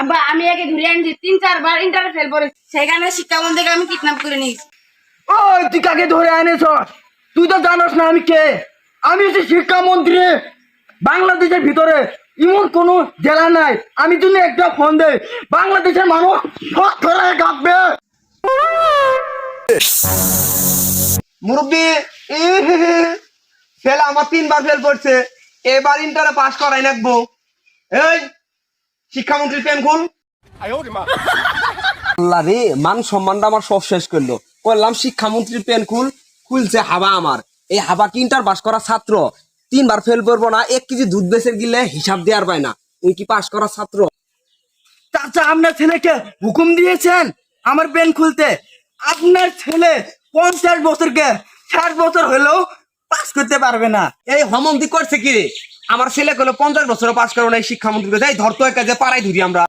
আব্বা আমি আগে ঘুরে আনছি তিন চারবার ইন্টারে ফেল করে সেখানে শিক্ষামন্ত্রীকে আমি কিডন্যাপ করে নিয়েছি। ও তুই কাকে ধরে আনেছ? তুই তো জানোস না আমি কে। আমি হচ্ছে শিক্ষামন্ত্রী। বাংলাদেশের ভিতরে এমন কোনো জেলা নাই। আমি তুমি একটা ফোন দে বাংলাদেশের মানুষ সব ধরে কাঁপবে। মুরব্বী ফেল আমার তিনবার ফেল করছে। এবার ইন্টারে পাস করাই রাখব এই শিক্ষামন্ত্রী পেন খুল। আল্লাহ রে মান সম্মানটা আমার সব শেষ করল। বললাম শিক্ষামন্ত্রীর পেন খুল। খুলছে হাবা আমার। এই হাবা কি ইন্টার পাস করা ছাত্র? তিনবার ফেল করব না এক কেজি দুধ বেচে গিলে হিসাব দেওয়ার পায় না। ওই কি পাস করা ছাত্র? চাচা আপনার ছেলেকে হুকুম দিয়েছেন আমার পেন খুলতে। আপনার ছেলে পঞ্চাশ বছরকে ষাট বছর হলেও করতে পারবে না। এই হমন্তি করছে কি রে? আমার ছেলে গুলো পঞ্চাশ বছর পাশ করব না, এই শিক্ষামন্ত্রী যাই ধরতো একা যে পাড়াই ধরি আমরা।